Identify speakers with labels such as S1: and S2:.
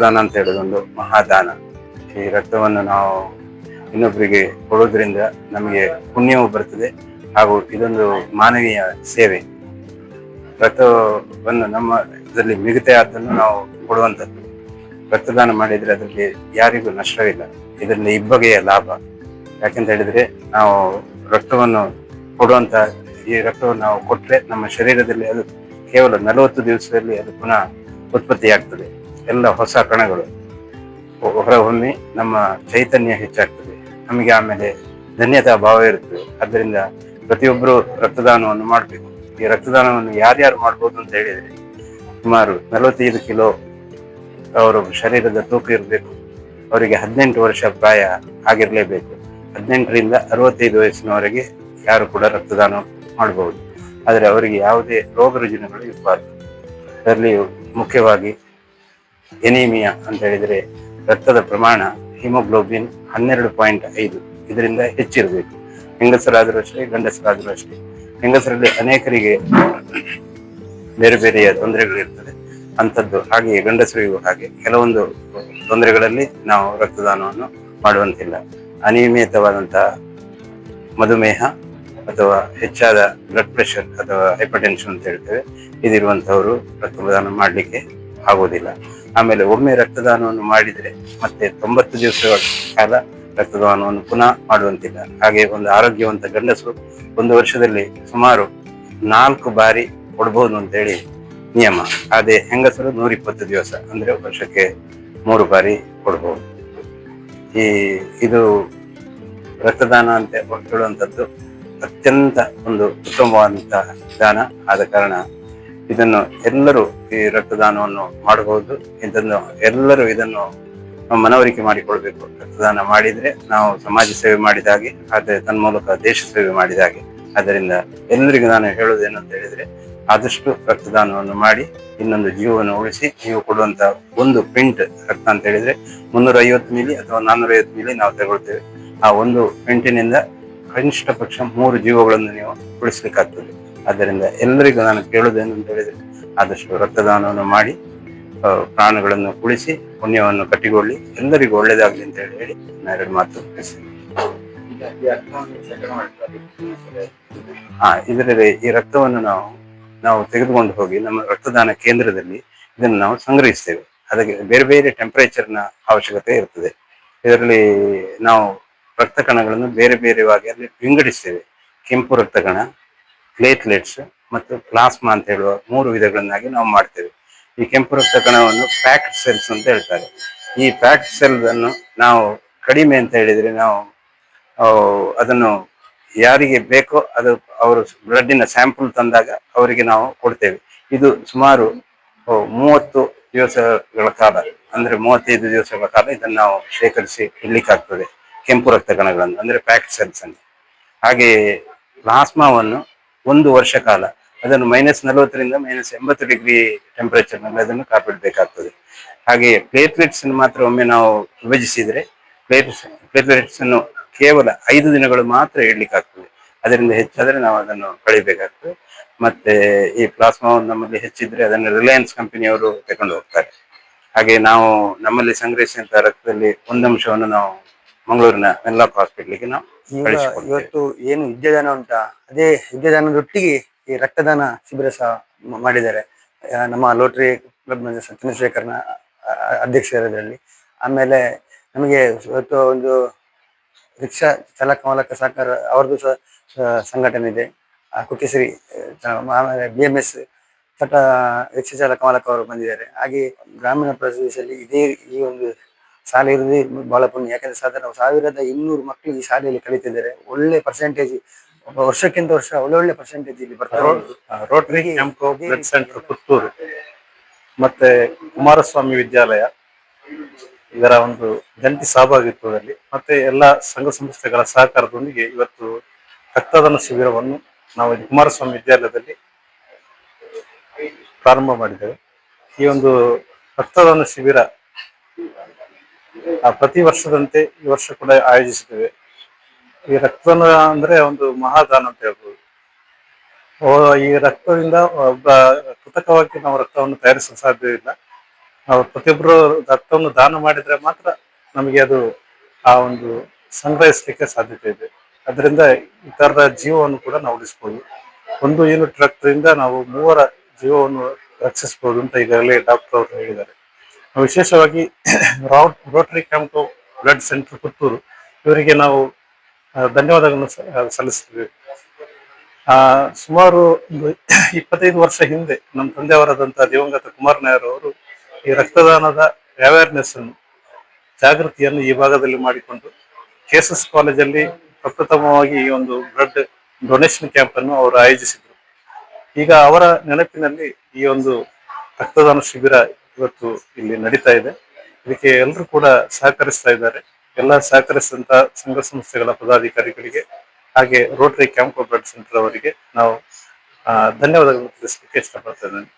S1: ರಕ್ತದಾನ ಅಂತ ಹೇಳೋದೊಂದು ಮಹಾದಾನ. ಈ ರಕ್ತವನ್ನು ನಾವು ಇನ್ನೊಬ್ಬರಿಗೆ ಕೊಡೋದ್ರಿಂದ ನಮಗೆ ಪುಣ್ಯವು ಬರ್ತದೆ ಹಾಗೂ ಇದೊಂದು ಮಾನವೀಯ ಸೇವೆ. ರಕ್ತವನ್ನು ನಮ್ಮ ಇದರಲ್ಲಿ ಮಿಗತೆ ಆದ್ದನ್ನು ನಾವು ಕೊಡುವಂಥದ್ದು. ರಕ್ತದಾನ ಮಾಡಿದರೆ ಅದರಲ್ಲಿ ಯಾರಿಗೂ ನಷ್ಟವಿಲ್ಲ. ಇದರಲ್ಲಿ ಇಬ್ಬಗೆಯ ಲಾಭ. ಯಾಕೆಂತ ಹೇಳಿದ್ರೆ ನಾವು ರಕ್ತವನ್ನು ಕೊಡುವಂತ ಈ ರಕ್ತವನ್ನು ನಾವು ಕೊಟ್ಟರೆ ನಮ್ಮ ಶರೀರದಲ್ಲಿ ಅದು ಕೇವಲ ನಲವತ್ತು ದಿವಸದಲ್ಲಿ ಅದು ಪುನಃ ಉತ್ಪತ್ತಿಯಾಗ್ತದೆ. ಎಲ್ಲ ಹೊಸ ಕಣಗಳು ಹೊರ ಹೊರಹೊಮ್ಮಿ ನಮ್ಮ ಚೈತನ್ಯ ಹೆಚ್ಚಾಗ್ತದೆ. ನಮಗೆ ಆಮೇಲೆ ಧನ್ಯತಾ ಭಾವ ಇರ್ತದೆ ಆದ್ದರಿಂದ ಪ್ರತಿಯೊಬ್ಬರು ರಕ್ತದಾನವನ್ನು ಮಾಡಬೇಕು. ಈ ರಕ್ತದಾನವನ್ನು ಯಾರ್ಯಾರು ಮಾಡ್ಬೋದು ಅಂತ ಹೇಳಿದರೆ ಸುಮಾರು ನಲವತ್ತೈದು ಕಿಲೋ ಅವರ ಶರೀರದ ತೂಕ ಇರಬೇಕು. ಅವರಿಗೆ ಹದಿನೆಂಟು ವರ್ಷ ಪ್ರಾಯ ಆಗಿರಲೇಬೇಕು. ಹದಿನೆಂಟರಿಂದ ಅರವತ್ತೈದು ವಯಸ್ಸಿನವರೆಗೆ ಯಾರು ಕೂಡ ರಕ್ತದಾನ ಮಾಡಬಹುದು ಆದರೆ ಅವರಿಗೆ ಯಾವುದೇ ರೋಗ ರುಜಿನಗಳು ಇರಬಾರ್ದು. ಅದರಲ್ಲಿ ಮುಖ್ಯವಾಗಿ ಎನೀಮಿಯಾ ಅಂತ ಹೇಳಿದ್ರೆ ರಕ್ತದ ಪ್ರಮಾಣ ಹಿಮೋಗ್ಲೋಬಿನ್ ಹನ್ನೆರಡು ಪಾಯಿಂಟ್ ಐದು. ಇದರಿಂದ ಹೆಚ್ಚಿರಬೇಕು. ಹೆಂಗಸರಾದರೂ ಅಷ್ಟೇ, ಗಂಡಸರಾದರೂ ಅಷ್ಟೇ. ಹೆಂಗಸರಲ್ಲಿ ಅನೇಕರಿಗೆ ಬೇರೆ ಬೇರೆಯ ತೊಂದರೆಗಳಿರ್ತದೆ. ಅಂಥದ್ದು ಹಾಗೆಯೇ ಗಂಡಸರಿಗೂ ಹಾಗೆ. ಕೆಲವೊಂದು ತೊಂದರೆಗಳಲ್ಲಿ ನಾವು ರಕ್ತದಾನವನ್ನು ಮಾಡುವಂತಿಲ್ಲ. ಅನಿಯಮಿತವಾದಂತಹ ಮಧುಮೇಹ ಅಥವಾ ಹೆಚ್ಚಾದ ಬ್ಲಡ್ ಪ್ರೆಷರ್ ಅಥವಾ ಹೈಪರ್ಟೆನ್ಷನ್ ಅಂತ ಹೇಳ್ತೇವೆ. ಇದಿರುವಂಥವರು ರಕ್ತದಾನ ಮಾಡಲಿಕ್ಕೆ ಆಗೋದಿಲ್ಲ ಆಮೇಲೆ ಒಮ್ಮೆ ರಕ್ತದಾನವನ್ನು ಮಾಡಿದರೆ ಮತ್ತೆ ತೊಂಬತ್ತು ದಿವಸಗಳ ಕಾಲ ರಕ್ತದಾನವನ್ನು ಪುನಃ ಮಾಡುವಂತಿಲ್ಲ. ಹಾಗೆ ಒಂದು ಆರೋಗ್ಯವಂತ ಗಂಡಸು ಒಂದು ವರ್ಷದಲ್ಲಿ ಸುಮಾರು ನಾಲ್ಕು ಬಾರಿ ಕೊಡ್ಬೋದು ಅಂತೇಳಿ ನಿಯಮ. ಅದೇ ಹೆಂಗಸರು ನೂರಿಪ್ಪತ್ತು ದಿವಸ, ಅಂದ್ರೆ ವರ್ಷಕ್ಕೆ ಮೂರು ಬಾರಿ ಕೊಡ್ಬೋದು. ಈ ಇದು ರಕ್ತದಾನ ಅಂತ ಹೇಳುವಂಥದ್ದು ಅತ್ಯಂತ ಒಂದು ಉತ್ತಮವಾದಂತಹ ದಾನ ಆದ ಕಾರಣ ಇದನ್ನು ಎಲ್ಲರೂ ಈ ರಕ್ತದಾನವನ್ನು ಮಾಡಬಹುದು. ಇದನ್ನು ಎಲ್ಲರೂ ಇದನ್ನು ಮನವರಿಕೆ ಮಾಡಿಕೊಳ್ಬೇಕು. ರಕ್ತದಾನ ಮಾಡಿದ್ರೆ ನಾವು ಸಮಾಜ ಸೇವೆ ಮಾಡಿದ ಹಾಗೆ, ಆದರೆ ತನ್ಮೂಲಕ ದೇಶ ಸೇವೆ ಮಾಡಿದ ಹಾಗೆ. ಅದರಿಂದ ಎಲ್ಲರಿಗೂ ನಾನು ಹೇಳೋದೇನು ಅಂತ ಹೇಳಿದ್ರೆ, ಆದಷ್ಟು ರಕ್ತದಾನವನ್ನು ಮಾಡಿ, ಇನ್ನೊಂದು ಜೀವವನ್ನು ಉಳಿಸಿ, ನೀವು ಕೊಡುವಂತ ಒಂದು ಪಿಂಟ್ ರಕ್ತ ಅಂತ ಹೇಳಿದ್ರೆ ಮುನ್ನೂರ ಐವತ್ತು ಮಿಲಿ ಅಥವಾ ನಾನ್ನೂರ ಐವತ್ತು ಮಿಲಿ ನಾವು ತಗೊಳ್ತೇವೆ. ಆ ಒಂದು ಪಿಂಟಿನಿಂದ ಕನಿಷ್ಠ ಪಕ್ಷ ಮೂರು ಜೀವಗಳನ್ನು ನೀವು ಉಳಿಸ್ಲಿಕ್ಕಾಗ್ತದೆ. ಆದ್ದರಿಂದ ಎಲ್ಲರಿಗೂ ನಾನು ಕೇಳುವುದೇನು ಅಂತ ಹೇಳಿದ್ರೆ ಆದಷ್ಟು ರಕ್ತದಾನವನ್ನು ಮಾಡಿ ಪ್ರಾಣಗಳನ್ನು ಉಳಿಸಿ, ಪುಣ್ಯವನ್ನು ಕಟ್ಟಿಕೊಳ್ಳಿ. ಎಲ್ಲರಿಗೂ ಒಳ್ಳೆಯದಾಗಲಿ ಅಂತ ಹೇಳಿ ಹೇಳಿ ನಾನು ಎರಡು ಮಾತು. ಹಾ ಇದರಲ್ಲಿ ಈ ರಕ್ತವನ್ನು ನಾವು ನಾವು ತೆಗೆದುಕೊಂಡು ಹೋಗಿ ನಮ್ಮ ರಕ್ತದಾನ ಕೇಂದ್ರದಲ್ಲಿ ಇದನ್ನು ನಾವು ಸಂಗ್ರಹಿಸ್ತೇವೆ. ಅದಕ್ಕೆ ಬೇರೆ ಬೇರೆ ಟೆಂಪರೇಚರ್ನ ಅವಶ್ಯಕತೆ ಇರ್ತದೆ. ಇದರಲ್ಲಿ ನಾವು ರಕ್ತ ಕಣಗಳನ್ನು ಬೇರೆ ಬೇರೆವಾಗಿ ಅಲ್ಲಿ ವಿಂಗಡಿಸ್ತೇವೆ. ಕೆಂಪು ರಕ್ತ ಕಣ ಪ್ಲೇಟ್ಲೆಟ್ಸ್ ಮತ್ತು ಪ್ಲಾಸ್ಮಾ ಅಂತ ಹೇಳುವ ಮೂರು ವಿಧಗಳನ್ನಾಗಿ ನಾವು ಮಾಡ್ತೇವೆ. ಈ ಕೆಂಪು ರಕ್ತ ಕಣವನ್ನು ಪ್ಯಾಕ್ಡ್ ಸೆಲ್ಸ್ ಅಂತ ಹೇಳ್ತಾರೆ. ಈ ಪ್ಯಾಕ್ಡ್ ಸೆಲ್ ಅನ್ನು ನಾವು ಕಡಿಮೆ ಅಂತ ಹೇಳಿದ್ರೆ ನಾವು ಅದನ್ನು ಯಾರಿಗೆ ಬೇಕೋ ಅದು ಅವರು ಬ್ಲಡ್ಡಿನ ಸ್ಯಾಂಪಲ್ ತಂದಾಗ ಅವರಿಗೆ ನಾವು ಕೊಡ್ತೇವೆ. ಇದು ಸುಮಾರು ಮೂವತ್ತು ದಿವಸಗಳ ಕಾಲ, ಅಂದ್ರೆ ಮೂವತ್ತೈದು ದಿವಸಗಳ ಕಾಲ ಇದನ್ನು ನಾವು ಶೇಖರಿಸಿ ಇಡ್ಲಿಕ್ಕಾಗ್ತದೆ. ಕೆಂಪು ರಕ್ತ ಕಣಗಳನ್ನು, ಅಂದ್ರೆ ಪ್ಯಾಕ್ಡ್ ಸೆಲ್ಸ್ ಅನ್ನು ಹಾಗೆಯೇ ಪ್ಲಾಸ್ಮಾವನ್ನು ಒಂದು ವರ್ಷ ಕಾಲ. ಅದನ್ನು ಮೈನಸ್ ನಲವತ್ತರಿಂದ ಮೈನಸ್ ಎಂಬತ್ತು ಡಿಗ್ರಿ ಟೆಂಪರೇಚರ್ನಲ್ಲಿ ಅದನ್ನು ಕಾಪಾಡಬೇಕಾಗ್ತದೆ. ಹಾಗೆ ಪ್ಲೇಟ್ಲೆಟ್ಸ್ ಮಾತ್ರ ಒಮ್ಮೆ ನಾವು ವಿಭಜಿಸಿದರೆ ಪ್ಲೇಟ್ಸ್ ಪ್ಲೇಟ್ಲೆಟ್ಸ್ ಅನ್ನು ಕೇವಲ ಐದು ದಿನಗಳು ಮಾತ್ರ ಇಡ್ಲಿಕ್ಕಾಗ್ತದೆ. ಅದರಿಂದ ಹೆಚ್ಚಾದರೆ ನಾವು ಅದನ್ನು ಕಳಿಬೇಕಾಗ್ತದೆ. ಮತ್ತೆ ಈ ಪ್ಲಾಸ್ಮಾ ನಮ್ಮಲ್ಲಿ ಹೆಚ್ಚಿದ್ರೆ ಅದನ್ನು ರಿಲಯನ್ಸ್ ಕಂಪನಿಯವರು ತಗೊಂಡು ಹೋಗ್ತಾರೆ. ಹಾಗೆ ನಾವು ನಮ್ಮಲ್ಲಿ ಸಂಗ್ರಹಿಸಿದಂತಹ ರಕ್ತದಲ್ಲಿ ಒಂದಂಶವನ್ನು ನಾವು ಮಂಗಳೂರಿನ ಮೆಲ್ಲಾಪ್ ಹಾಸ್ಪಿಟ್ಲಿಗೆ ನಾವು
S2: ಈಗ ಇವತ್ತು ಏನು ವಿದ್ಯಾದಾನ ಉಂಟಾ ಅದೇ ವಿದ್ಯಾದಾನದೊಟ್ಟಿಗೆ ಈ ರಕ್ತದಾನ ಶಿಬಿರ ಸಹ ಮ- ಮಾಡಿದ್ದಾರೆ. ಆ, ನಮ್ಮ ಲೋಟರಿ ಕ್ಲಬ್ ಚಂದ್ರಶೇಖರ್ನ ಅಧ್ಯಕ್ಷರ ಅಧ್ಯಕ್ಷರಲ್ಲಿ ಆಮೇಲೆ ನಮಗೆ ಇವತ್ತು ಒಂದು ರಿಕ್ಷಾ ಚಾಲಕ ಮಾಲಕ ಸಹಕಾರ ಅವ್ರದ್ದು ಸಹ ಸಂಘಟನೆ ಇದೆ. ಆ, ಕುಕ್ಕೆಶ್ರೀ ಆ, ಆಮೇಲೆ ಬಿ ಎಂ ಎಸ್ ಚಟ ರಿಕ್ಷಾ ಚಾಲಕ ಮಾಲಕ ಅವರು ಬಂದಿದ್ದಾರೆ. ಹಾಗೆ ಗ್ರಾಮೀಣ ಪ್ರದೇಶದಲ್ಲಿ ಇದೇ ಈ ಒಂದು ಶಾಲೆ ಇರುವುದೇ ಬಹಳ ಪುಣ್ಯ. ಯಾಕಂದ್ರೆ ಸಾಧಾರಣ ಸಾವಿರದ ಇನ್ನೂರು ಮಕ್ಕಳು ಈ ಶಾಲೆಯಲ್ಲಿ ಕಲಿತಿದ್ದಾರೆ. ಒಳ್ಳೆ ಪರ್ಸೆಂಟೇಜ್ ವರ್ಷಕ್ಕಿಂತ ವರ್ಷ ಒಳ್ಳೆ ಒಳ್ಳೆ ಪರ್ಸೆಂಟೇಜ್ ಇಲ್ಲಿ ಬರ್ತಾರೆ.
S3: ರೋಟರಿ ಬ್ಲಡ್ ಸೆಂಟರ್ ಪುತ್ತೂರು ಮತ್ತೆ ಕುಮಾರಸ್ವಾಮಿ ವಿದ್ಯಾಲಯ. ಇದರ ಒಂದು ಜಂಟಿ ಸಹಭಾಗಿತ್ವದಲ್ಲಿ ಮತ್ತೆ ಎಲ್ಲ ಸಂಘ ಸಂಸ್ಥೆಗಳ ಸಹಕಾರದೊಂದಿಗೆ ಇವತ್ತು ರಕ್ತದಾನ ಶಿಬಿರವನ್ನು ನಾವು ಕುಮಾರಸ್ವಾಮಿ ವಿದ್ಯಾಲಯದಲ್ಲಿ ಪ್ರಾರಂಭ ಮಾಡಿದ್ದೇವೆ. ಈ ಒಂದು ರಕ್ತದಾನ ಶಿಬಿರ ಪ್ರತಿ ವರ್ಷದಂತೆ ಈ ವರ್ಷ ಕೂಡ ಆಯೋಜಿಸಿದ್ದೇವೆ. ಈ ರಕ್ತದಾನ ಅಂದ್ರೆ ಒಂದು ಮಹಾದಾನ ಅಂತ ಹೇಳ್ಬೋದು. ಈ ರಕ್ತದಿಂದ ಒಬ್ಬ ಕೃತಕವಾಗಿ ನಾವು ರಕ್ತವನ್ನು ತಯಾರಿಸಲು ಸಾಧ್ಯವಿಲ್ಲ. ನಾವು ಪ್ರತಿಯೊಬ್ಬರು ರಕ್ತವನ್ನು ದಾನ ಮಾಡಿದ್ರೆ ಮಾತ್ರ ನಮಗೆ ಅದು ಆ ಒಂದು ಸಂಗ್ರಹಿಸಲಿಕ್ಕೆ ಸಾಧ್ಯತೆ ಇದೆ. ಅದರಿಂದ ಇತರರ ಜೀವವನ್ನು ಕೂಡ ನಾವು ಉಳಿಸ್ಬೋದು. ಒಂದು ಯೂನಿಟ್ ರಕ್ತದಿಂದ ನಾವು ಮೂವರ ಜೀವವನ್ನು ರಕ್ಷಿಸಬಹುದು ಅಂತ ಈಗಾಗಲೇ ಡಾಕ್ಟರ್ ಅವರು ಹೇಳಿದ್ದಾರೆ. ವಿಶೇಷವಾಗಿ Rotary camp, blood centre Puttur, ಇವರಿಗೆ ನಾವು ಧನ್ಯವಾದಗಳನ್ನು ಸಲ್ಲಿಸ್ತೀವಿ ಸುಮಾರು ಒಂದು ಇಪ್ಪತ್ತೈದು ವರ್ಷ ಹಿಂದೆ ನಮ್ಮ ತಂದೆಯವರಾದಂತಹ ದಿವಂಗತ ಕುಮಾರ್ ನಾಯರ್ ಅವರು ಈ ರಕ್ತದಾನದ ಅವೇರ್ನೆಸ್ ಅನ್ನು, ಜಾಗೃತಿಯನ್ನು ಈ ಭಾಗದಲ್ಲಿ ಮಾಡಿಕೊಂಡು ಕೆಎಸ್ಎಸ್ ಕಾಲೇಜಲ್ಲಿ ಪ್ರಪ್ರಥಮವಾಗಿ ಈ ಒಂದು ಬ್ಲಡ್ ಡೊನೇಷನ್ ಕ್ಯಾಂಪ್ ಅನ್ನು ಅವರು ಆಯೋಜಿಸಿದರು. ಈಗ ಅವರ ನೆನಪಿನಲ್ಲಿ ಈ ಒಂದು ರಕ್ತದಾನ ಶಿಬಿರ ಇವತ್ತು ಇಲ್ಲಿ ನಡೀತಾ ಇದೆ. ಇದಕ್ಕೆ ಎಲ್ಲರೂ ಕೂಡ ಸಹಕರಿಸ್ತಾ ಇದ್ದಾರೆ. ಎಲ್ಲ ಸಹಕರಿಸಿದಂತ ಸಂಘ ಸಂಸ್ಥೆಗಳ ಪದಾಧಿಕಾರಿಗಳಿಗೆ ಹಾಗೆ ರೋಟರಿ ಕ್ಯಾಂಪ್ ಕೋಪರೇಟ್ ಸೆಂಟರ್ ಅವರಿಗೆ ನಾವು ಧನ್ಯವಾದಗಳನ್ನು ತಿಳಿಸಲಿಕ್ಕೆ ಇಷ್ಟಪಡ್ತಾ ಇದ್ದೇನೆ.